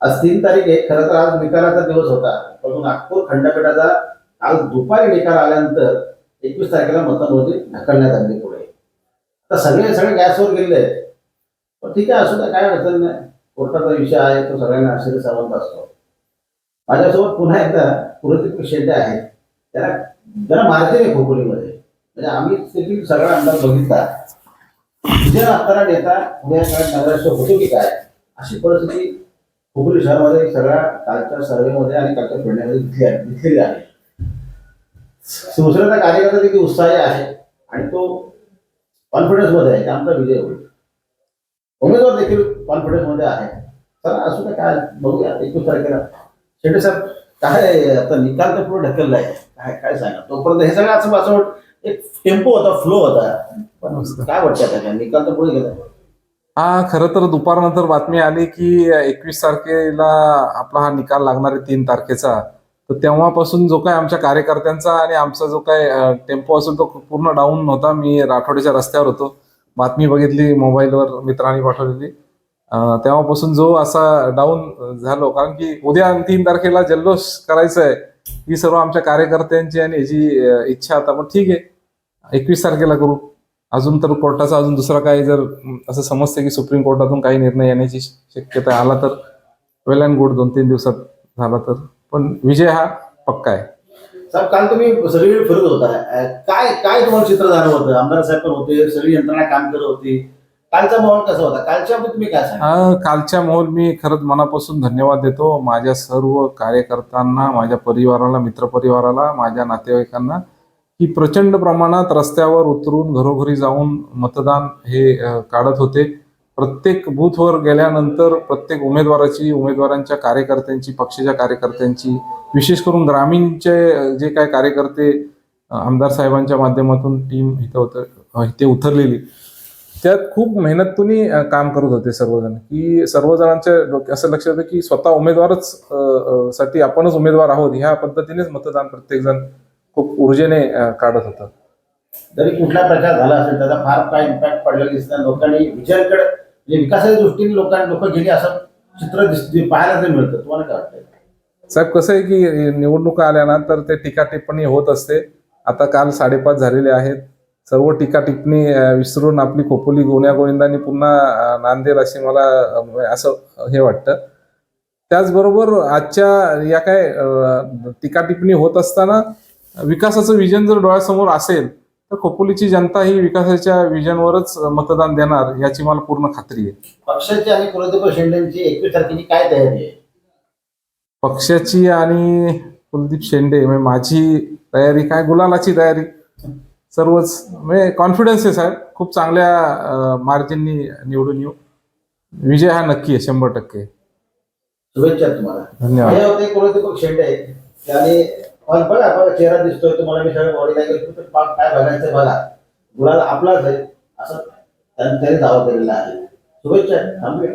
आज तीन तारीख आहे. खरं तर आज निकालाचा दिवस होता. परंतु नागपूर खंडपीठाचा आज दुपारी निकाल आल्यानंतर एकवीस तारखेला मतमोजणी ढकलण्यात आली पुढे. आता सगळे सगळे गॅसवर गेले आहेत. पण ठीक आहे असू द्या काय अडचण नाही. कोर्टाचा विषय आहे तो सगळ्यांना आश्चर्य सावंत असतो. माझ्यासोबत पुन्हा एकदा पुरतीप शेंडे आहेत. त्याला जरा मारते नाही खोपोलीमध्ये. म्हणजे आम्ही तेथील सगळा अंदाज बघितला. विजय असताना नेता पुण्याकडे काळात होतो की काय? अशी परिस्थिती खोपोली शहरामध्ये सगळ्या कालच्या सर्वेमध्ये आणि कालच्या फिरण्यामध्ये दिसली आहे दिसलेली आहे. शिवसेनेचा कार्यकर्ता किती उत्साही आहे आणि तो कॉन्फिडन्समध्ये आहे की आमचा विजय होईल. उमेदवार देखील कॉन्फिडन्समध्ये आहे. चला असू काय बघूया एकवीस तारखेला. शेट्टी साहेब काय आता निकाल तर पुढे ढकललाय काय काय सांगा? तोपर्यंत हे सगळं असं वाट- एक टेम्पो होता फ्लो होता. पण काय वाटतं निकाल तर पुढे गेला. हा खरं तर दुपारनंतर बातमी आली की एकवीस तारखेला आपला हा निकाल लागणार आहे तीन तारखेचा. तर तेव्हापासून जो काय आमच्या कार्यकर्त्यांचा आणि आमचा जो काय टेम्पो असेल तो पूर्ण डाऊन होता मी राठोडीच्या रस्त्यावर होतो. बातमी बघितली मोबाईलवर मित्रांनी पाठवलेली. तेव्हापासून जो असा डाऊन झालो. कारण की उद्या तीन तारखेला जल्लोष करायचं आहे ही सर्व आमच्या कार्यकर्त्यांची आणि याची इच्छा. आता पण ठीक आहे. एकवीस तारखेला करू. अजून तर कोर्टाचा अजून दुसरा काही जर असं समजते की सुप्रीम कोर्टातून काही निर्णय येण्याची शक्यता आला तर वेल अँड गुड दोन तीन दिवसात झाला तर. पण विजय हा पक्का आहे. साहेब काल तुम्ही सगळीकडे फिरत होता. काय काय तुम्हाला चित्र झालं होतं? आमदार साहेब पण होते सगळी यंत्रणा काम करत होती. कालचा माहोल कसा होता? कालच्या तुम्ही काय कालच्या मोहोल मी खरंच मनापासून धन्यवाद देतो. माझ्या सर्व कार्यकर्त्यांना माझ्या परिवाराला मित्रपरिवाराला माझ्या नातेवाईकांना की प्रचंड प्रमाणात रस्त्यावर उतरून घरोघरी जाऊन मतदान हे काढत होते. प्रत्येक बूथवर गेल्यानंतर प्रत्येक उमेदवाराची उमेदवारांच्या कार्यकर्त्यांची पक्षाच्या कार्यकर्त्यांची विशेष करून ग्रामीणचे जे काय कार्यकर्ते आमदार साहेबांच्या माध्यमातून टीम इथं होतं इथे उतरलेली त्यात खूप मेहनतून काम करत होते सर्वजण. की सर्वजणांच्या डोक्या असं लक्षात येतं की स्वतः उमेदवारच साठी आपणच उमेदवार आहोत. ह्या पद्धतीनेच मतदान प्रत्येकजण खूप ऊर्जेने काढत होतं. जरी कुठला प्रचार झाला असेल त्याचा फार काय इम्पॅक्ट पडलेला दिसणार लोकांनी विचारकडे म्हणजे विकासाच्या दृष्टीने लोकांनी लोक गेली असं चित्र दिस पाहायला मिळतं. तुम्हाला काय वाटतं साहेब कसं आहे की निवडणुका आल्या ना तर ते टीका टिप्पणी होत असते. आता काल साडेपाच झालेले आहेत. सर्व टीका टिप्पणी विसरून आपली खोपोली गोण्या गोविंदांनी पुन्हा नांदेल अशी मला असं हे वाटतं. त्याचबरोबर आजच्या या काय टीका टिप्पणी होत असताना विकासाचं विजन जर डोळ्यासमोर असेल तर खोपोलीची जनता ही विकासाच्या विजनवरच मतदान देणार याची मला पूर्ण खात्री आहे. पक्षाची आणि कुलदीप शेंडेंची एकवीस तारखेची काय तयारी आहे? पक्षाची आणि कुलदीप शेंडे म्हणजे माझी तयारी काय? गुलालाची तयारी. सर्वच म्हणजे कॉन्फिडन्स आहे साहेब. खूप चांगल्या मार्जिननी निवडून येऊ. विजय हा नक्की आहे शंभर टक्के. शुभेच्छा तुम्हाला. धन्यवाद. शेंडे. त्याने पण बघा बघा चेहरा दिसतोय तुम्हाला मी सगळं बॉडी लँग्वेज काय बघायचं बघा. गुलाल आपलाच आहे असं त्यांनी त्यांनी दावा केलेला आहे. शुभेच्छा थांबूया.